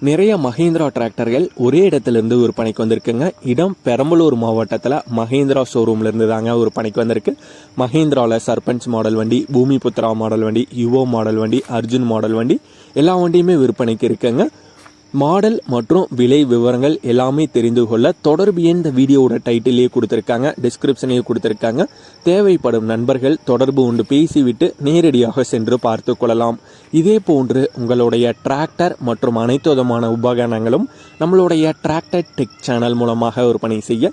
நிறைய மஹேந்திரா டிராக்டர்கள் ஒரே இடத்துல இருந்து வந்திருக்குங்க. இடம் பெரம்பலூர் மாவட்டத்தில் மஹேந்திரா ஷோரூம்லேருந்து தாங்க விற்பனைக்கு வந்திருக்கு. மஹேந்திராவில் சர்பஞ்ச் மாடல் வண்டி பூமிபுத்ரா மாடல் வண்டி யுவோ மாடல் வண்டி அர்ஜுன் மாடல் வண்டி எல்லா வண்டியுமே விற்பனைக்கு இருக்குங்க. மாடல் மற்றும் விலை விவரங்கள் எல்லாமே தெரிந்து கொள்ள தொடர்பு எண் இந்த வீடியோவோட டைட்டிலே கொடுத்துருக்காங்க டிஸ்கிரிப்ஷனையும் கொடுத்துருக்காங்க. தேவைப்படும் நண்பர்கள் தொடர்பு கொண்டு பேசிவிட்டு நேரடியாக சென்று பார்த்து கொள்ளலாம். இதே போன்று உங்களுடைய டிராக்டர் மற்றும் அனைத்து விதமான உபகரணங்களும் நம்மளுடைய டிராக்டர் டெக் சேனல் மூலமாக விற்பனை செய்ய